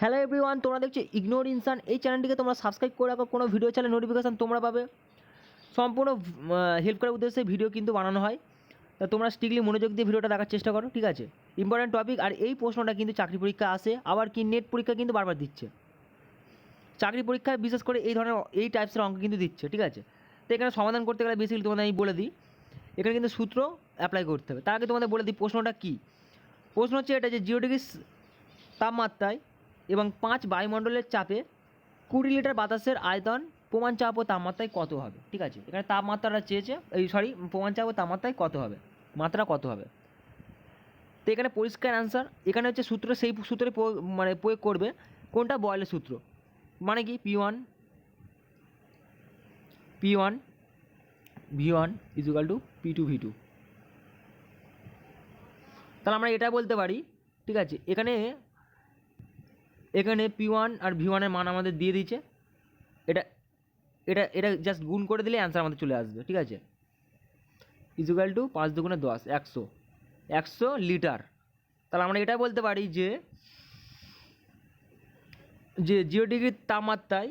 Hello everyone তোমরা দেখছ ignore ইনসান এই চ্যানেলটিকে তোমরা সাবস্ক্রাইব করে রাখো। কোনো ভিডিও চ্যানেল নোটিফিকেশান তোমরা পাবে। সম্পূর্ণ হেল্প করার উদ্দেশ্যে ভিডিও কিন্তু বানানো হয়। তা তোমরা স্ট্রিক্টলি মনোযোগ দিয়ে ভিডিওটা দেখার চেষ্টা করো, ঠিক আছে? ইম্পর্ট্যান্ট টপিক আর এই প্রশ্নটা কিন্তু চাকরি পরীক্ষা আসে, আবার কি নেট পরীক্ষা কিন্তু বারবার দিচ্ছে। চাকরি পরীক্ষায় বিশেষ করে এই ধরনের, এই টাইপসের অঙ্ক কিন্তু দিচ্ছে, ঠিক আছে? তো এখানে সমাধান করতে গেলে বেসিক্যালি তোমাদের আমি বলে দিই। এখানে কিন্তু সূত্র অ্যাপ্লাই করতে হবে। তার আগে তোমাদের বলে দিই প্রশ্নটা কী? প্রশ্ন হচ্ছে এটা যে জিরো ডিগ্রি তাপমাত্রায় এবং পাঁচ বায়ুমণ্ডলের চাপে কুড়ি লিটার বাতাসের আয়তন প্রমাণ চাপ ও তাপমাত্রায় কত হবে? ঠিক আছে? এখানে তাপমাত্রাটা চেয়েছে, এই সরি প্রমাণ চাপ ও তাপমাত্রায় কত হবে? মাত্রা কত হবে? তো এখানে পরিষ্কার অ্যান্সার এখানে হচ্ছে সূত্র, সেই সূত্রে মানে প্রয়োগ করবে কোনটা? বয়লের সূত্র। মানে কি? P one P one V one is equal to P two V two তাহলে আমরা এটা বলতে পারি, ঠিক আছে? এখানে এখানে পি ওয়ান আর ভি ওয়ানের মান আমাদের দিয়ে দিয়েছে। এটা এটা এটা জাস্ট গুণ করে দিলে অ্যান্সার আমাদের চলে আসবে, ঠিক আছে? ইজুকাল টু পাঁচ দুগুণে দশ, একশো। একশো লিটার। তাহলে আমরা এটা বলতে পারি যে যে জিরো ডিগ্রির তাপমাত্রায়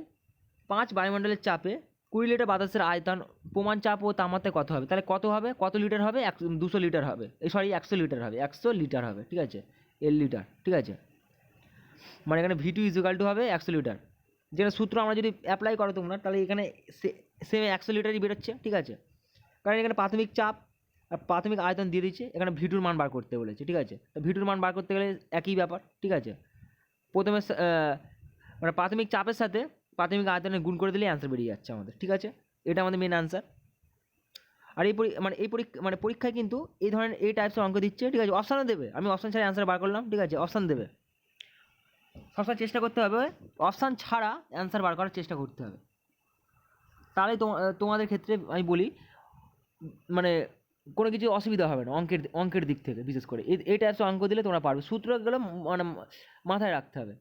পাঁচ বায়ুমণ্ডলের চাপে কুড়ি লিটার বাতাসের আয়তন, প্রমাণ চাপ ও তাপমাত্রায় কত হবে? তাহলে কত হবে? কত লিটার হবে? এক দুশো লিটার হবে। সরি একশো লিটার হবে। একশো লিটার হবে, ঠিক আছে? এল লিটার, ঠিক আছে? মানে এখানে ভি টু ইজুকাল টু হবে একশো লিটার। যেটা সূত্র আমরা যদি অ্যাপ্লাই করো তোমরা, তাহলে এখানে সেম একশো লিটারই বেরোচ্ছে, ঠিক আছে? কারণ এখানে প্রাথমিক চাপ আর প্রাথমিক আয়তন দিয়ে দিচ্ছে, এখানে ভিটুর মান বার করতে বলেছে, ঠিক আছে? তো ভিটুর মান বার করতে গেলে একই ব্যাপার, ঠিক আছে? প্রথমে মানে প্রাথমিক চাপের সাথে প্রাথমিক আয়তনে গুণ করে দিলে অ্যান্সার বেরিয়ে যাচ্ছে আমাদের, ঠিক আছে? এটা আমাদের মেন অ্যান্সার আর এই মানে এই পরীক্ষা মানে পরীক্ষায় কিন্তু এই ধরনের এই টাইপসের অঙ্ক দিচ্ছে, ঠিক আছে? অপশানও দেবে, আমি অপশান ছাড়া অ্যান্সার বার করলাম, ঠিক আছে? অপশান দেবে। সবসময় চেষ্টা করতে হবে অপশান ছাড়া অ্যান্সার বার করার চেষ্টা করতে হবে। তাহলে তোমাদের ক্ষেত্রে আমি বলি মানে কোনো কিছু অসুবিধা হবে না অঙ্কের অঙ্কের দিক থেকে বিশেষ করে। এই টাইপসের অঙ্ক দিলে তোমরা পারবে। সূত্রগুলো মানে মাথায় রাখতে হবে।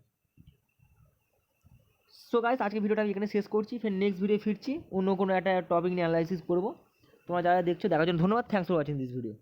সো গাইস আজকে ভিডিওটা আমি এখানে শেষ করছি। ফের নেক্সট ভিডিও ফিরছি। অন্য কোনো একটা টপিক নিয়ে অ্যানালাইসিস করব। তোমরা যারা দেখছ, দেখার জন্য ধন্যবাদ। Thanks for watching this video